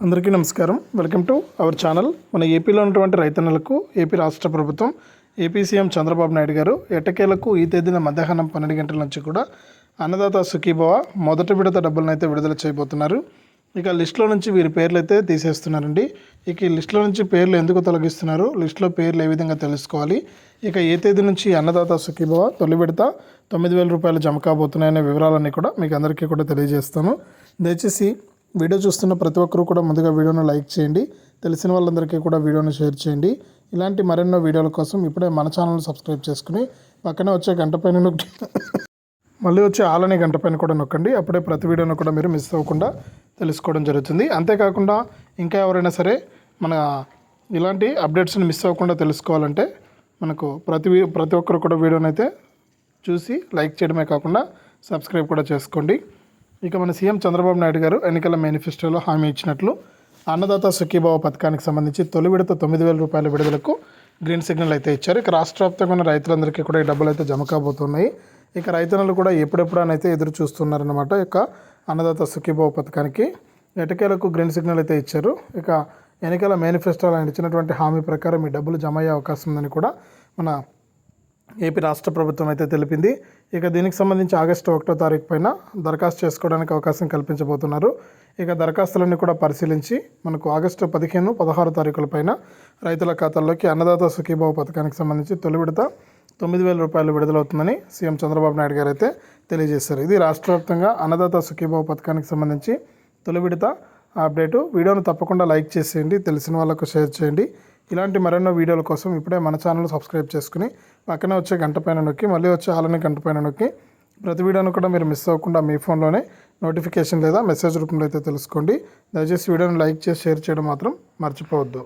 అందరికీ నమస్కారం. Welcome to our channel. మన ఏపీలో ఉన్నటువంటి రైతన్నలకు ఏపీ రాష్ట్ర ప్రభుత్వం ఏపీ సీఎం చంద్రబాబు నాయుడు గారు ఎట్టకేలకు ఈ తేదీన మధ్యాహ్నం పన్నెండు గంటల నుంచి కూడా అన్నదాత సుఖీభవ మొదటి విడత డబ్బులను అయితే విడుదల చేయబోతున్నారు. ఇక లిస్టులో నుంచి వీరి పేర్లు అయితే తీసేస్తున్నారండి. ఇక ఈ లిస్టులో నుంచి పేర్లు ఎందుకు తొలగిస్తున్నారు? లిస్టులో పేర్లు ఏ విధంగా తెలుసుకోవాలి? ఇక ఏ తేదీ నుంచి అన్నదాత సుఖీభవ తొలి విడత తొమ్మిది వేల రూపాయలు జమ కాబోతున్నాయనే వివరాలన్నీ కూడా మీకు అందరికీ కూడా తెలియజేస్తాను. దయచేసి వీడియో చూస్తున్న ప్రతి ఒక్కరూ కూడా ముందుగా వీడియోను లైక్ చేయండి. తెలిసిన వాళ్ళందరికీ కూడా వీడియోను షేర్ చేయండి. ఇలాంటి మరెన్నో వీడియోల కోసం ఇప్పుడే మన ఛానల్ని సబ్స్క్రైబ్ చేసుకుని పక్కనే వచ్చే గంట పైన నొక్కి మళ్ళీ వచ్చే ఆలని గంట పైన కూడా నొక్కండి. అప్పుడే ప్రతి వీడియోను కూడా మీరు మిస్ అవ్వకుండా తెలుసుకోవడం జరుగుతుంది. అంతేకాకుండా ఇంకా ఎవరైనా సరే మన ఇలాంటి అప్డేట్స్ని మిస్ అవ్వకుండా తెలుసుకోవాలంటే మనకు ప్రతి వీ- ప్రతి ఒక్కరు కూడా వీడియోనైతే చూసి లైక్ చేయడమే కాకుండా సబ్స్క్రైబ్ కూడా చేసుకోండి. ఇక మన సీఎం చంద్రబాబు నాయుడు గారు ఎన్నికల మేనిఫెస్టోలో హామీ ఇచ్చినట్లు అన్నదాత సుఖీభావ పథకానికి సంబంధించి తొలి విడత తొమ్మిది వేల రూపాయల విడుదలకు గ్రీన్ సిగ్నల్ అయితే ఇచ్చారు. ఇక రాష్ట్ర వ్యాప్తంగా ఉన్న రైతులందరికీ కూడా ఈ డబ్బులు అయితే జమ కాబోతున్నాయి. ఇక రైతన్నలు కూడా ఎప్పుడెప్పుడనైతే ఎదురు చూస్తున్నారన్నమాట. ఇక అన్నదాత సుఖీభావ పథకానికి ఎటకేలకు గ్రీన్ సిగ్నల్ అయితే ఇచ్చారు. ఇక ఎన్నికల మేనిఫెస్టోలో ఆయన ఇచ్చినటువంటి హామీ ప్రకారం ఈ డబ్బులు జమ అయ్యే అవకాశం ఉందని కూడా మన ఏపీ రాష్ట్ర ప్రభుత్వం అయితే తెలిపింది. ఇక దీనికి సంబంధించి ఆగస్టు ఒకటో తారీఖు పైన దరఖాస్తు చేసుకోవడానికి అవకాశం కల్పించబోతున్నారు. ఇక దరఖాస్తులన్నీ కూడా పరిశీలించి మనకు ఆగస్టు పదిహేను పదహారు తారీఖుల పైన రైతుల ఖాతాల్లోకి అన్నదాత సుఖీభావ పథకానికి సంబంధించి తొలి విడత తొమ్మిది వేల రూపాయలు విడుదలవుతుందని సీఎం చంద్రబాబు నాయుడు గారు అయితే తెలియజేశారు. ఇది రాష్ట్ర వ్యాప్తంగా అన్నదాత సుఖీభావ పథకానికి సంబంధించి తొలి విడత అప్డేటు. వీడియోను తప్పకుండా లైక్ చేసేయండి తెలిసిన వాళ్ళకు షేర్ చేయండి. ఇలాంటి మరెన్నో వీడియోల కోసం ఇప్పుడే మన ఛానల్ సబ్స్క్రైబ్ చేసుకుని పక్కనే వచ్చే గంట పైన నొక్కి మళ్ళీ వచ్చే ఆలని గంట పైన నొక్కి ప్రతి వీడియోను కూడా మీరు మిస్ అవ్వకుండా మీ ఫోన్లోనే నోటిఫికేషన్ లేదా మెసేజ్ రూపంలో అయితే తెలుసుకోండి. దయచేసి వీడియోని లైక్ చేసి షేర్ చేయడం మాత్రం మర్చిపోవద్దు.